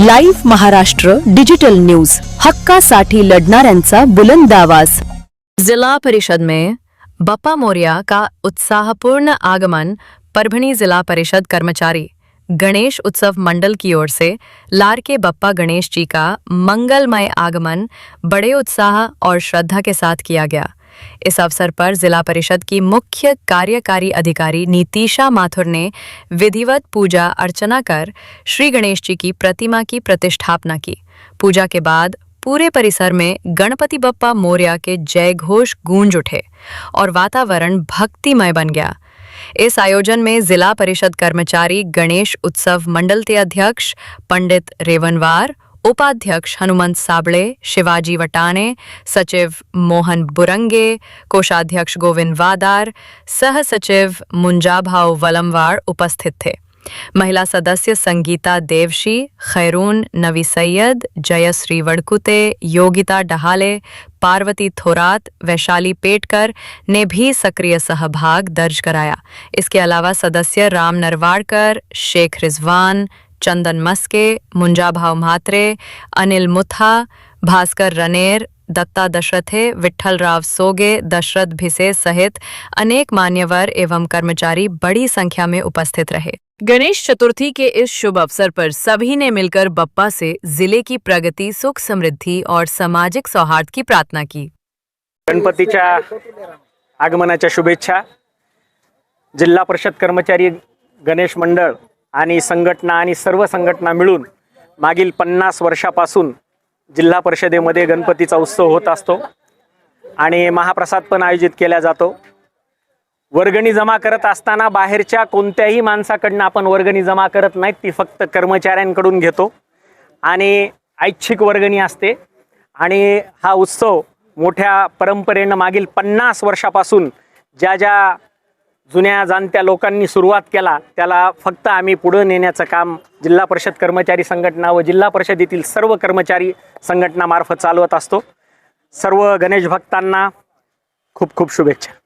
Live Maharashtra digital news. हक्कासाठी लढणाऱ्यांचा बुलंद आवाज़. जिला परिषद में बप्पा मोरिया का उत्साहपूर्ण आगमन, परभणी जिला परिषद कर्मचारी, गणेश उत्सव मंडल की ओर से लार के बप्पा गणेश जी का मंगलमय आगमन बड़े उत्साह और श्रद्धा के साथ किया गया। इस अवसर पर जिला परिषद की मुख्य कार्यकारी अधिकारी नीतिशा माथुर ने विधिवत पूजा अर्चना कर श्री गणेश जी की प्रतिमा की प्रतिष्ठापना की। पूजा के बाद पूरे परिसर में गणपति बप्पा मोर्या के जय घोष गूंज उठे और वातावरण भक्तिमय बन गया। इस आयोजन में जिला परिषद कर्मचारी गणेश उत्सव मंडल के अध्यक्ष पंडित रेवनवार उपाध्यक्ष हनुमंत साबळे, शिवाजी वटाने सचिव मोहन बुरंगे, कोषाध्यक्ष गोविंद वादार, सह सचिव मुंजाभाव वलमवाड़ उपस्थित थे। महिला सदस्य संगीता देवशी, खैरून नवी सैयद, जयश्री वड़कुते, योगिता डहाले, पार्वती थोरात, वैशाली पेटकर ने भी सक्रिय सहभाग दर्ज कराया। इसके अलावा सदस्य राम नरवाड़कर, शेख रिजवान चंदन मस्के, मुंजाभाव म्हात्रे अनिल मुथा भास्कर रनेर, दत्ता दशरथे विठल विठ्ठलराव सोगे, दशरथ भिसे सहित अनेक मान्यवर एवं कर्मचारी बड़ी संख्या में उपस्थित रहे। गणेश चतुर्थी के इस शुभ अवसर पर सभी ने मिलकर बप्पा से ज़िले की प्रगति, सुख समृद्धि और सामाजिक सौहार्द की प्रार्थना की। गणपतीच्या आगमनाच्या शुभेच्छा। जिल्हा परिषद कर्मचारी गणेश मंडळ आणि संघटना आणि सर्व संघटना मिळून मागील पन्नास वर्षापासून जिल्हा परिषदेमध्ये गणपतीचा उत्सव होत असतो आणि महाप्रसाद पण आयोजित केला जातो. वर्गणी जमा करत असताना बाहेरच्या कोणत्याही माणसाकडनं आपण वर्गणी जमा करत नाहीत ती फक्त कर्मचाऱ्यांकडून घेतो. आणि ऐच्छिक वर्गणी असते. आणि हा उत्सव मोठ्या परंपरेनं मागील पन्नास वर्षापासून ज्या ज्या जुन्या जाणत्या लोकांनी सुरुवात केला त्याला फक्त आम्ही पुढं नेण्याचं काम जिल्हा परिषद कर्मचारी संघटना व जिल्हा परिषदेतील सर्व कर्मचारी संघटनामार्फत चालवत असतो. सर्व गणेश भक्तांना खूप खूप शुभेच्छा.